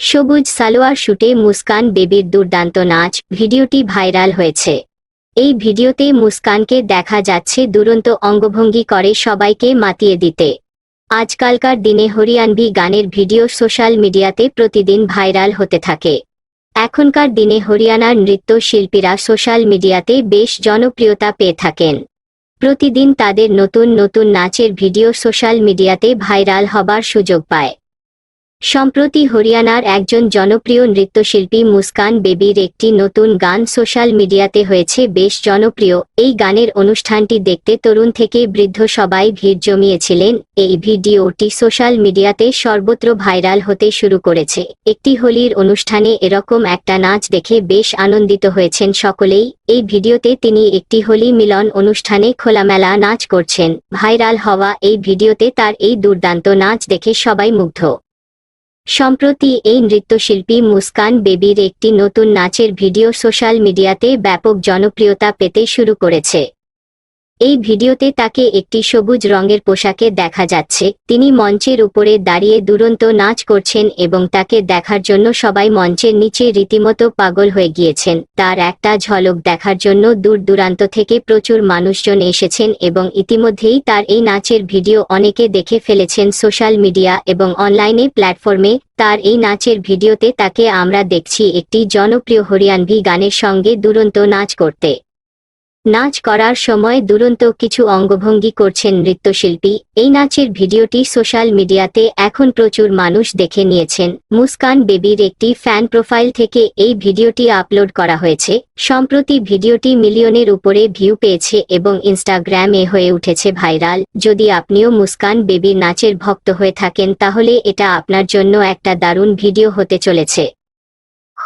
সবুজ সালোয়ার শুটে মুস্কান বেবির দুর্দান্ত নাচ ভিডিওটি ভাইরাল হয়েছে। এই ভিডিওতে মুস্কানকে দেখা যাচ্ছে দুরন্ত অঙ্গভঙ্গি করে সবাইকে মাতিয়ে দিতে। আজকালকার দিনে হরিয়ানভি গানের ভিডিও সোশ্যাল মিডিয়াতে প্রতিদিন ভাইরাল হতে থাকে। এখনকার দিনে হরিয়ানার নৃত্য শিল্পীরা সোশ্যাল মিডিয়াতে বেশ জনপ্রিয়তা পেয়ে থাকেন। প্রতিদিন তাদের নতুন নতুন নাচের ভিডিও সোশ্যাল মিডিয়াতে ভাইরাল হবার সুযোগ পায়। সম্প্রতি হরিয়ানার একজন জনপ্রিয় নৃত্যশিল্পী মুস্কান বেবির একটি নতুন গান সোশ্যাল মিডিয়াতে হয়েছে, বেশ জনপ্রিয়। এই গানের অনুষ্ঠানটি দেখতে তরুণ থেকে বৃদ্ধ সবাই ভিড় জমিয়েছিলেন। এই ভিডিওটি সোশ্যাল মিডিয়াতে সর্বত্র ভাইরাল হতে শুরু করেছে। একটি হোলির অনুষ্ঠানে এরকম একটা নাচ দেখে বেশ আনন্দিত হয়েছেন সকলেই। এই ভিডিওতে তিনি একটি হোলি মিলন অনুষ্ঠানে খোলামেলা নাচ করছেন। ভাইরাল হওয়া এই ভিডিওতে তার এই দুর্দান্ত নাচ দেখে সবাই মুগ্ধ। সম্প্রতি এই নৃত্যশিল্পী মুস্কান বেবির একটি নতুন নাচের ভিডিও সোশ্যাল মিডিয়াতে ব্যাপক জনপ্রিয়তা পেতে শুরু করেছে। এই ভিডিওতে তাকে একটি সবুজ রঙের পোশাকে দেখা যাচ্ছে, তিনি মঞ্চের উপরে দাঁড়িয়ে দুরন্ত নাচ করছেন এবং তাকে দেখার জন্য সবাই মঞ্চের নিচে রীতিমতো পাগল হয়ে গিয়েছেন। তার একটা ঝলক দেখার জন্য দূর দূরান্ত থেকে প্রচুর মানুষজন এসেছেন এবং ইতিমধ্যেই তার এই নাচের ভিডিও অনেকে দেখে ফেলেছেন সোশ্যাল মিডিয়া এবং অনলাইনে প্ল্যাটফর্মে। তার এই নাচের ভিডিওতে তাকে আমরা দেখছি একটি জনপ্রিয় হরিয়ানভি গানের সঙ্গে দুরন্ত নাচ করতে। নাচ করার সময় দুরন্ত কিছু অঙ্গভঙ্গি করছেন নৃত্যশিল্পী। এই নাচের ভিডিওটি সোশ্যাল মিডিয়াতে এখন প্রচুর মানুষ দেখে নিয়েছেন। মুস্কান বেবির একটি ফ্যান প্রোফাইল থেকে এই ভিডিওটি আপলোড করা হয়েছে। সম্প্রতি ভিডিওটি মিলিয়নের উপরে ভিউ পেয়েছে এবং ইনস্টাগ্রামে হয়ে উঠেছে ভাইরাল। যদি আপনিও মুস্কান বেবির নাচের ভক্ত হয়ে থাকেন, তাহলে এটা আপনার জন্য একটা দারুণ ভিডিও হতে চলেছে।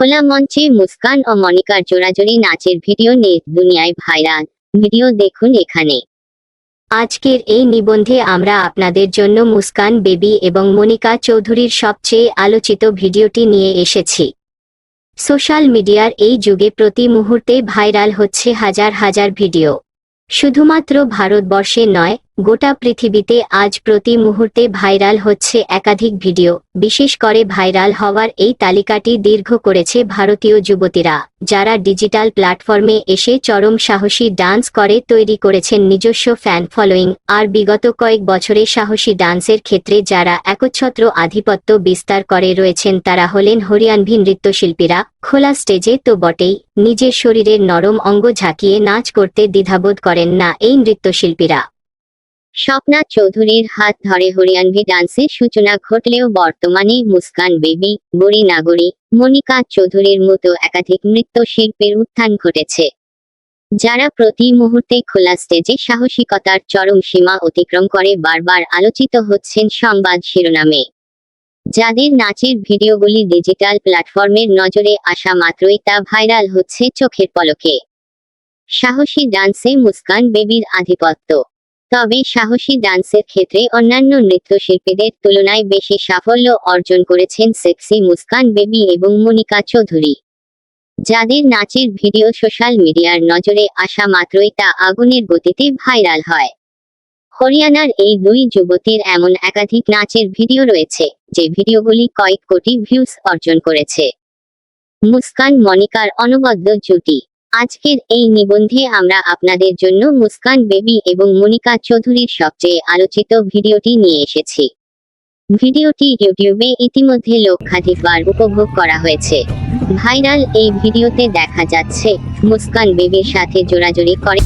খোলা মঞ্চে মুস্কান ও মনিকার জোড়াজোড়ি নাচের ভিডিও নেট দুনিয়ায় ভাইরাল। ভিডিও দেখুন এখানে। আজকের এই নিবন্ধে আমরা আপনাদের জন্য মুস্কান বেবি এবং মনিকা চৌধুরীর সবচেয়ে আলোচিত ভিডিওটি নিয়ে এসেছি। সোশ্যাল মিডিয়ার এই যুগে প্রতি মুহূর্তে ভাইরাল হচ্ছে হাজার হাজার ভিডিও। শুধুমাত্র ভারতবর্ষে নয় গোটা পৃথিবীতে আজ প্রতি মুহূর্তে ভাইরাল হচ্ছে একাধিক ভিডিও, বিশেষ করে ভাইরাল হওয়ার এই তালিকাটি দীর্ঘ করেছে ভারতীয় যুবতীরা, যারা ডিজিটাল প্ল্যাটফর্মে এসে চরম সাহসী ডান্স করে তৈরি করেছেন নিজস্ব ফ্যান ফলোয়িং, আর বিগত কয়েক বছরে সাহসী ডান্সের ক্ষেত্রে যারা একচ্ছত্র আধিপত্য বিস্তার করে রয়েছেন তারা হলেন হরিয়ানভি নৃত্যশিল্পীরা, খোলা স্টেজে তো বটেই, নিজের শরীরের নরম অঙ্গ ঝাঁকিয়ে নাচ করতে দ্বিধাবোধ করেন না এই নৃত্যশিল্পীরা। স্বপ্না চৌধুরীর হাত ধরে হরিয়ানভি ডান্সের সূচনা ঘটলেও বর্তমানে মুস্কান বেবি, বড়ি নাগরী, মনিকা চৌধুরীর মতো একাধিক নৃত্যশিল্পীর উত্থান ঘটেছে। যারা প্রতি মুহূর্তে খোলা স্টেজে সাহসিকতার চরম সীমা অতিক্রম করে বারবার আলোচিত হচ্ছেন সংবাদ শিরোনামে। যাদের নাচের ভিডিওগুলি ডিজিটাল প্ল্যাটফর্মের নজরে আসা মাত্রই তা ভাইরাল হচ্ছে চোখের পলকে। সাহসী ডান্সে মুস্কান বেবির আধিপত্য। তবে সাহসী ডান্সের ক্ষেত্রে অন্যান্য নৃত্যশিল্পীদের তুলনায় বেশি সাফল্য অর্জন করেছেন সেক্সি মুস্কান বেবি এবং মনিকা চৌধুরী। যাদের নাচের ভিডিও সোশ্যাল মিডিয়ার নজরে আসা মাত্রই তা আগুনের গতিতে ভাইরাল হয়। হরিয়ানার এই দুই যুবতীর এমন একাধিক নাচের ভিডিও রয়েছে, যে ভিডিওগুলি কয়েক কোটি ভিউজ অর্জন করেছে। মুস্কান মনিকার অনবদ্য জুটি। আজকের এই নিবন্ধে আমরা আপনাদের জন্য মুস্কান বেবি এবং মনিকা চৌধুরীর সবচেয়ে আলোচিত ভিডিওটি নিয়ে এসেছি। ভিডিওটি ইউটিউবে ইতিমধ্যে লক্ষাধিকবার উপভোগ করা হয়েছে। ভাইরাল এই ভিডিওতে দেখা যাচ্ছে মুস্কান বেবির সাথে জোড়াজোড়ি করে